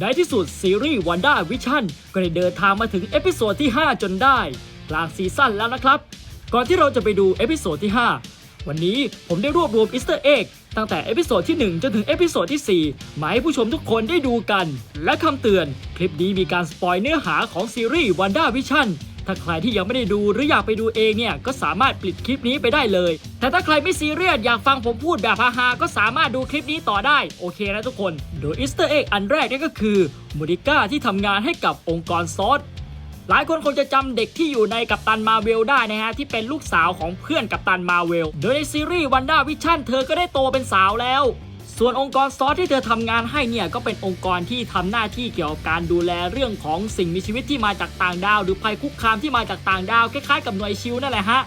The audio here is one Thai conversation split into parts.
ในที่สุดซีรีส์วันด้าวิชั่นก็ได้เดินทางมาถึงเอพิโซดที่ 5 จนได้ กลางซีซั่นแล้วนะครับ ก่อนที่เราจะไปดูเอพิโซดที่ 5 วันนี้ผมได้รวบรวมอิสเตอร์เอ็กตั้งแต่เอพิโซดที่ 1 จนถึงเอพิโซดที่ 4 มาให้ผู้ชมทุกคนได้ดูกัน และคำเตือน คลิปนี้มีการสปอยเนื้อหาของซีรีส์วันด้าวิชั่น ถ้าใครที่ยังไม่ได้ดูหรืออยากไปดูเองเนี่ยก็สามารถปิดคลิปนี้ไปได้เลย แต่ถ้าใครไม่ซีเรียสอยากฟังผมพูดแบบฮาๆก็สามารถดูคลิปนี้ต่อได้โอเคนะทุกคน โดยอีสเตอร์เอ็กอันแรกนี่ก็คือมูริก้าที่ทำงานให้กับองค์กรซอสหลายคนคงจะจำเด็กที่อยู่ในกัปตันมาเวลได้นะฮะ ที่เป็นลูกสาวของเพื่อนกัปตันมาเวล โดยในซีรีส์วันด้าวิชั่นเธอก็ได้โตเป็นสาวแล้ว ส่วนองค์กรซอสที่เธอทำงานให้เนี่ยก็เป็นองค์กรที่ทำหน้าที่เกี่ยวกับการดูแลเรื่องของสิ่งมีชีวิตที่มาจากต่างดาว หรือภัยคุกคามที่มาจากต่างดาวคล้ายๆกับหน่วยชิลนั่นแหละฮะ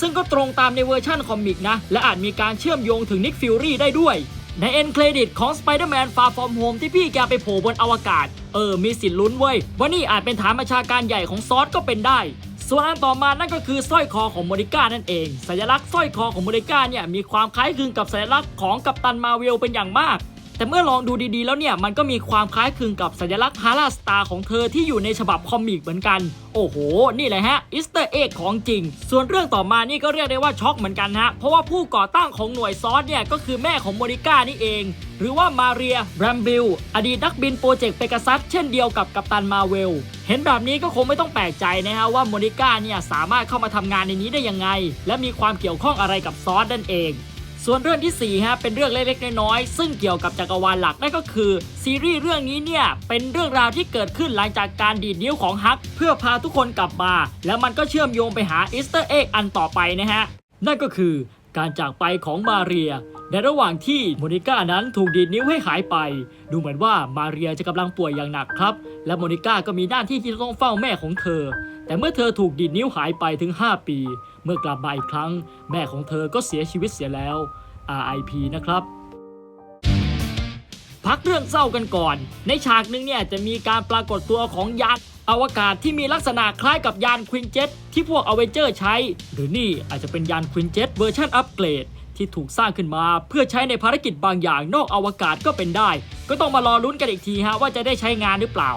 ซึ่งก็ตรงตามในเวอร์ชั่นคอมิกนะ และอาจมีการเชื่อมโยงถึงนิกฟิลลี่ได้ด้วย ในเอ็นเครดิตของ Spider-Man Far From Home ที่พี่แกไปโผล่บนอวกาศ เออ มีสิทธิ์ลุ้นเว้ยว่านี่อาจเป็นฐานประชาการใหญ่ของซอสก็เป็นได้ ส่วนอันต่อมานั่นก็คือสร้อยคอของโมนิก้านั่นเอง สัญลักษณ์สร้อยคอของโมนิก้าเนี่ยมีความคล้ายคลึงกับสัญลักษณ์ของกัปตันมาเวลเป็นอย่างมาก แต่เมื่อลองดูดีๆ แล้วเนี่ยมันก็มีความคล้ายคลึงกับสัญลักษณ์ฮาราสตาร์ของเธอที่อยู่ในฉบับคอมิกเหมือนกัน โอ้โห นี่แหละฮะอิสเตอร์เอ็กของจริง ส่วนเรื่องต่อมานี่ก็เรียกได้ว่าช็อกเหมือนกันฮะ เพราะว่าผู้ก่อตั้งของหน่วยซอสเนี่ยก็คือแม่ของโมนิก้านี่เอง หรือว่ามาเรียแรมบิลอดีตนักบินโปรเจกต์เปก a ซัสเช่นเดียวกับกัปตันมาเวลเห็นแบบนี้ก็คงไม่ต้องแปลกใจนะฮะว่าโมนิก้าเนี่ยสามารถเข้ามาทำงานในนี้ได้ยังไง และมีความเกี่ยวข้องอะไรกับซอสนั่นเอง ส่วนเรื่องที่ 4 ฮะ เป็นเรื่องเล็กๆ น้อยๆ ซึ่งเกี่ยวกับจักรวาลหลักนั่นก็คือ ซีรีส์เรื่องนี้เนี่ย เป็นเรื่องราวที่เกิดขึ้นหลังจากการดีดนิ้วของฮัก เพื่อพาทุกคนกลับมา แล้วมันก็เชื่อมโยงไปหาอีสเตอร์เอ็กอันต่อไปนะฮะ นั่นก็คือ การจากไปของมาเรีย ในระหว่างที่โมนิก้านั้นถูกดีดนิ้วให้หายไป ดูเหมือนว่ามาเรียจะกำลังป่วยอย่างหนักครับ และโมนิก้าก็มีหน้าที่ที่จะต้องเฝ้าแม่ของเธอ แต่เมื่อเธอถูกดีดนิ้วหายไปถึง 5 ปี เมื่อกลับมาอีกครั้ง แม่ของเธอก็เสียชีวิตเสียแล้ว RIP นะครับพักเรื่องเศร้ากันก่อน ในฉากหนึ่งเนี่ยจะมีการปรากฏตัวของยาน อวกาศที่มีลักษณะคล้ายกับยานควินเจ็ตที่พวกอเวนเจอร์ใช้ หรือนี่อาจจะเป็นยานควินเจ็ตเวอร์ชันอัปเกรดที่ถูกสร้างขึ้นมาเพื่อใช้ในภารกิจบางอย่างนอกอวกาศก็เป็นได้ ก็ต้องมารอลุ้นกันอีกทีฮะว่าจะได้ใช้งานหรือเปล่า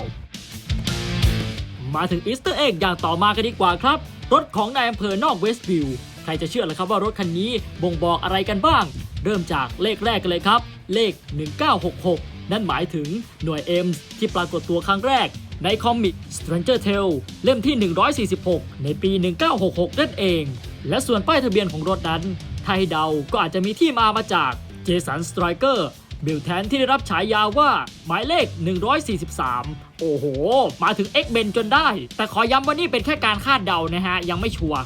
มาถึงอีสเตอร์เอ็กอย่างต่อมากันดีกว่าครับ รถของนายอำเภอนอกเวสต์วิวใครจะเชื่อล่ะครับว่ารถคันนี้บ่งบอกอะไรกันบ้าง เริ่มจากเลขแรกกันเลยครับ เลข 1966 นั่นหมายถึงหน่วย M ที่ปรากฏตัวครั้งแรก ในคอมิก Stranger Tale เล่มที่ 146 ในปี 1966 นั่นเอง และส่วนป้ายทะเบียนของรถนั้นถ้าให้เดาก็อาจจะมีที่มามาจากเจสันสไตรเกอร์บิลแทนที่ได้รับฉายาว่าหมายเลข 143 โอ้โห มาถึง X เบนจนได้ แต่ขอย้ำว่านี่เป็นแค่การคาดเดานะฮะ ยังไม่ชัวร์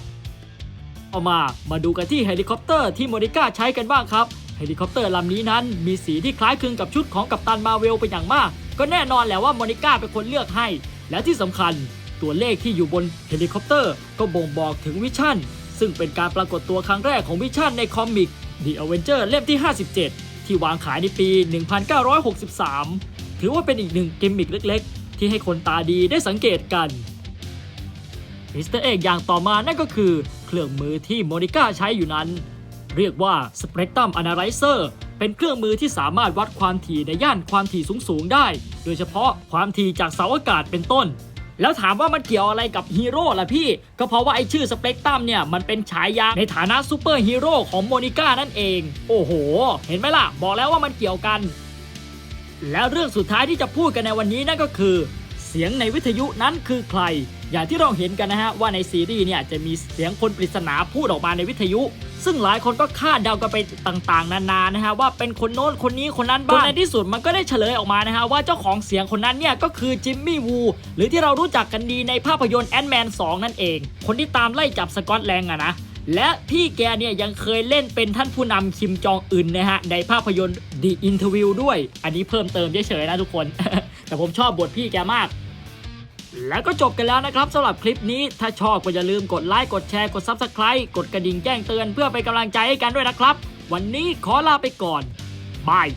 เอามามาดูกันที่เฮลิคอปเตอร์ที่โมนิก้าใช้กันบ้างครับ เฮลิคอปเตอร์ลำนี้นั้นมีสีที่คล้ายคลึงกับชุดของกัปตันมาเวลเป็นอย่างมาก ก็แน่นอนแหละว่าโมนิก้าเป็นคนเลือกให้ และที่สำคัญตัวเลขที่อยู่บนเฮลิคอปเตอร์ ก็บ่งบอกถึงวิชั่น ซึ่งเป็นการปรากฏตัวครั้งแรกของวิชั่นในคอมิก The Avenger เล่มที่ 57 ที่วางขายในปี 1963 ถือว่าเป็นอีกหนึ่งกิมมิกเล็กๆ ที่ให้คนตาดีได้สังเกตกันมิสเตอร์เอกอย่างต่อมานั่นก็คือ เครื่องมือที่โมนิก้าใช้อยู่นั้น เรียกว่า Spectrum Analyzer เป็นเครื่องมือที่สามารถวัดความถี่ในย่านความถี่สูงๆได้ โดยเฉพาะความถี่จากเสาอากาศเป็นต้น แล้วถามว่ามันเกี่ยวอะไรกับฮีโร่ล่ะพี่ ก็เพราะว่าไอชื่อสเปกตรัมเนี่ย มันเป็นฉายาในฐานะซูเปอร์ฮีโร่ของโมนิก้านั่นเอง โอ้โห เห็นไหมล่ะ บอกแล้วว่ามันเกี่ยวกัน แล้วเรื่องสุดท้ายที่จะพูดกันในวันนี้นั่นก็คือเสียงในวิทยุนั้นคือใคร อย่างที่เราเห็นกันนะฮะว่าในซีรีส์เนี่ยจะมีเสียงคนปริศนาพูดออกมาในวิทยุ ซึ่งหลายคนก็คาดเดากันไปต่างๆ นานานะฮะว่าเป็นคนโน้นคนนี้คนนั้นบ้างในที่สุดมันก็ได้เฉลยออกมานะฮะว่าเจ้าของเสียงคนนั้นเนี่ยก็คือจิมมี่วูหรือที่เรารู้จักกันดีในภาพยนตร์แอนด์แมน2นั่นเอง คนที่ตามไล่จับสกอตแลงอะนะและพี่แกเนี่ยยังเคยเล่นเป็นท่านผู้นำคิมจองอึนนะฮะ ในภาพยนตร์ The Interview ด้วย อันนี้เพิ่มเติมเฉยๆนะทุกคน แต่ผมชอบบทพี่แกมาก แล้วก็จบกันแล้วนะครับสำหรับคลิปนี้ถ้าชอบก็อย่าลืมกดไลค์กดแชร์กด Subscribe กดกระดิ่งแจ้งเตือนเพื่อเป็นกำลังใจให้กันด้วยนะครับ วันนี้ขอลาไปก่อนบาย